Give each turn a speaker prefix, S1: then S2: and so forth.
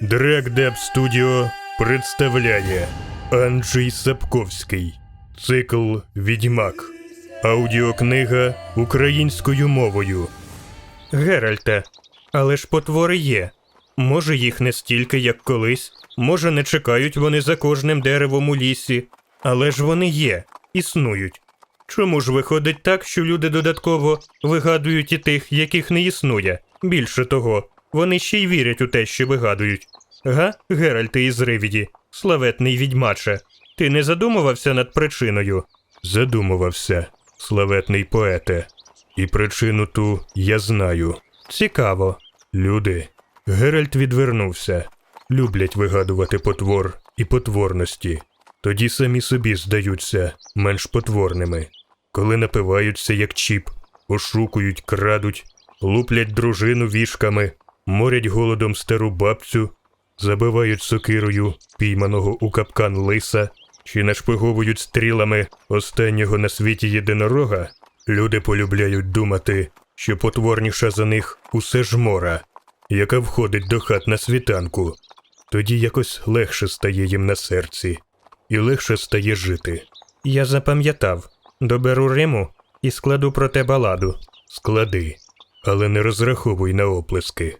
S1: Драгдеп Студіо представляє Анджей Сапковський. Цикл Відьмак. Аудіокнига українською мовою. Геральте, але ж потвори є. Може, їх не стільки, як колись, може, не чекають вони за кожним деревом у лісі, але ж вони є, існують. Чому ж виходить так, що люди додатково вигадують і тих, яких не існує? Більше того, вони ще й вірять у те, що вигадують. Га, Геральте із Ривіді, славетний відьмаче, ти не задумувався над причиною? Задумувався, славетний поете. І причину ту я знаю. Цікаво. Люди. Геральт відвернувся. Люблять вигадувати потвор і потворності. Тоді самі собі здаються менш потворними. Коли напиваються, як чіп, ошукують, крадуть, луплять дружину вішками, морять голодом стару бабцю, забивають сокирою пійманого у капкан лиса чи нашпиговують стрілами останнього на світі єдинорога, люди полюбляють думати, що потворніша за них усе жмора, яка входить до хат на світанку. Тоді якось легше стає їм на серці, і легше стає жити. Я запам'ятав, доберу Риму і складу про те баладу. Склади, але не розраховуй на оплески.